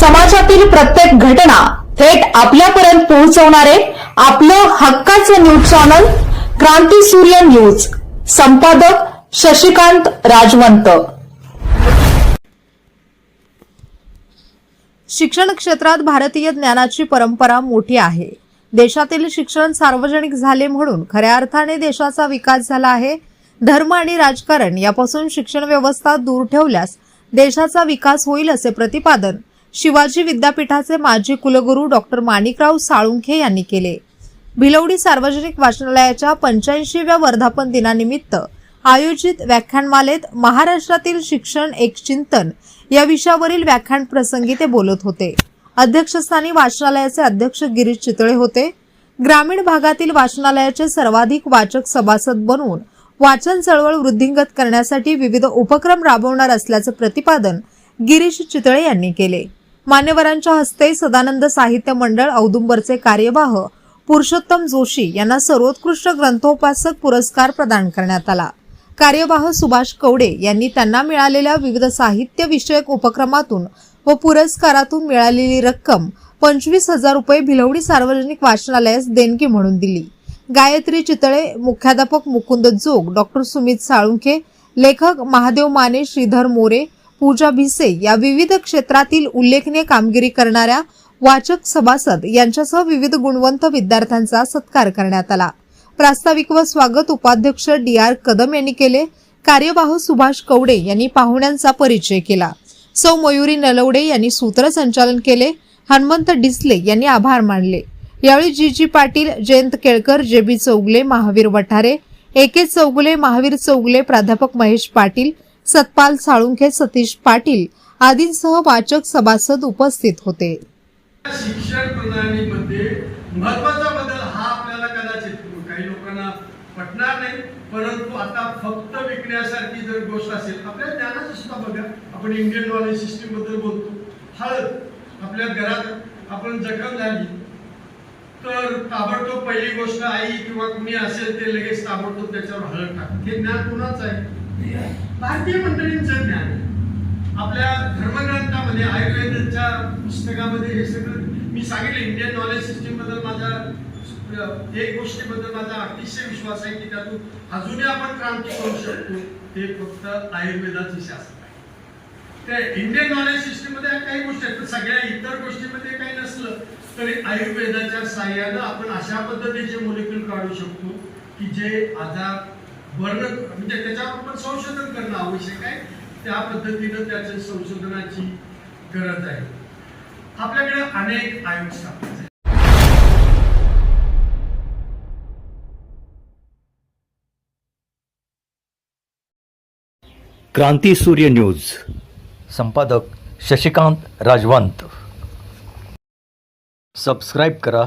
समाजातील प्रत्येक घटना थेट आपल्यापर्यंत पोहोचवणारे आपलं हक्काचं न्यूज चॅनल क्रांती सूर्य न्यूज. संपादक शशिकांत राजवंत. शिक्षण क्षेत्रात भारतीय ज्ञानाची परंपरा मोठी आहे. देशातील शिक्षण सार्वजनिक झाले म्हणून खऱ्या अर्थाने देशाचा विकास झाला आहे. धर्म आणि राजकारण यापासून शिक्षण व्यवस्था दूर ठेवल्यास देशाचा विकास होईल असे प्रतिपादन शिवाजी विद्यापीठाचे माजी कुलगुरू डॉक्टर माणिकराव साळुंखे यांनी केले. भिलवडी सार्वजनिक वाचनालयाच्या पंच्याऐंशीव्या वर्धापन दिनानिमित्त आयोजित व्याख्यानमालेत महाराष्ट्रातील शिक्षण एक चिंतन या विषयावरील व्याख्यान प्रसंगी ते बोलत होते. अध्यक्षस्थानी वाचनालयाचे अध्यक्ष गिरीश चितळे होते. ग्रामीण भागातील वाचनालयाचे सर्वाधिक वाचक सभासद बनवून वाचन चळवळ वृद्धिंगत करण्यासाठी विविध उपक्रम राबवणार असल्याचं प्रतिपादन गिरीश चितळे यांनी केले. मान्यवरांच्या हस्ते सदानंद साहित्य मंडळ औदुंबरचे कार्यवाह पुरुषोत्तम जोशी यांना सर्वोत्कृष्ट ग्रंथोपासक पुरस्कार प्रदान करण्यात आला. कार्यवाह सुभाष कवडे यांनी त्यांना मिळालेल्या विविध साहित्य विषयक उपक्रमातून व पुरस्कारातून मिळालेली रक्कम पंचवीस हजार रुपये भिलवडी सार्वजनिक वाचनालयास देणगी म्हणून दिली. गायत्री चितळे मुख्याध्यापक मुकुंद जोग डॉक्टर सुमित साळुंखे लेखक महादेव माने श्रीधर मोरे पूजा भिसे या विविध क्षेत्रातील उल्लेखनीय कामगिरी करणाऱ्या वाचक सभासद यांच्यासह विविध गुणवंत विद्यार्थ्यांचा सत्कार करण्यात आला. प्रास्ताविक व स्वागत उपाध्यक्ष डी आर कदम यांनी केले. कार्यवाह सुभाष कवडे यांनी पाहुण्यांचा परिचय केला. सौ मयुरी नलवडे यांनी सूत्रसंचालन केले. हनुमंत डिसले यांनी आभार मानले. यावेळी जी जी पाटील जयंत केळकर जे बी चौगले महावीर वठारे ए के चौगुले महावीर चौगुले प्राध्यापक महेश पाटील सतपाल साळुंखे सतीश पाटील आदींसह वाचक सभासद उपस्थित होते. शिक्षण प्रणालीमध्ये महत्त्वाचा बदल हा आपल्याला कदाचित काही लोकांना पटणार नाही परंतु आता फक्त विकण्यासारखी जर गोष्ट असेल आपल्या ज्ञानाचं सुद्धा बघा. आपण इंडियन नॉलेज सिस्टीमबद्दल बोलतो. हळद आपल्या घरात आपण जखम झाली तर ताबडतोब पहिली गोष्ट आई किंवा कुणी असेल ते लगेच ताबडतोब त्याच्यावर हळद टाक हे ज्ञान कुणाच आहे? भारतीय मंडळींचं ज्ञान. आपल्या धर्मग्रंथामध्ये आयुर्वेदाच्या पुस्तकामध्ये हे सगळं मी सांगितलं इंडियन नॉलेज सिस्टीमबद्दल माझा एक गोष्टीबद्दल माझा अतिशय विश्वास आहे की त्यातून अजूनही आपण क्रांती करू शकतो ते फक्त आयुर्वेदाचे शास्त्र आहे. त्या इंडियन नॉलेज सिस्टीममध्ये काही गोष्टी आहेत सगळ्या इतर गोष्टीमध्ये काही नसलं तरी आयुर्वेदाच्या साह्यानं आपण अशा पद्धतीचे मोलिक्युल काढू शकतो की जे आजार वर्ण म्हणजे त्याच्यावर आपण संशोधन करणं आवश्यक आहे. त्या पद्धतीनं त्याच्या संशोधनाची गरज आहे. आपल्याकडे अनेक आयोग स्थापन झाले क्रांती सूर्य न्यूज. संपादक शशिकांत राजवंत. सबस्क्राईब करा.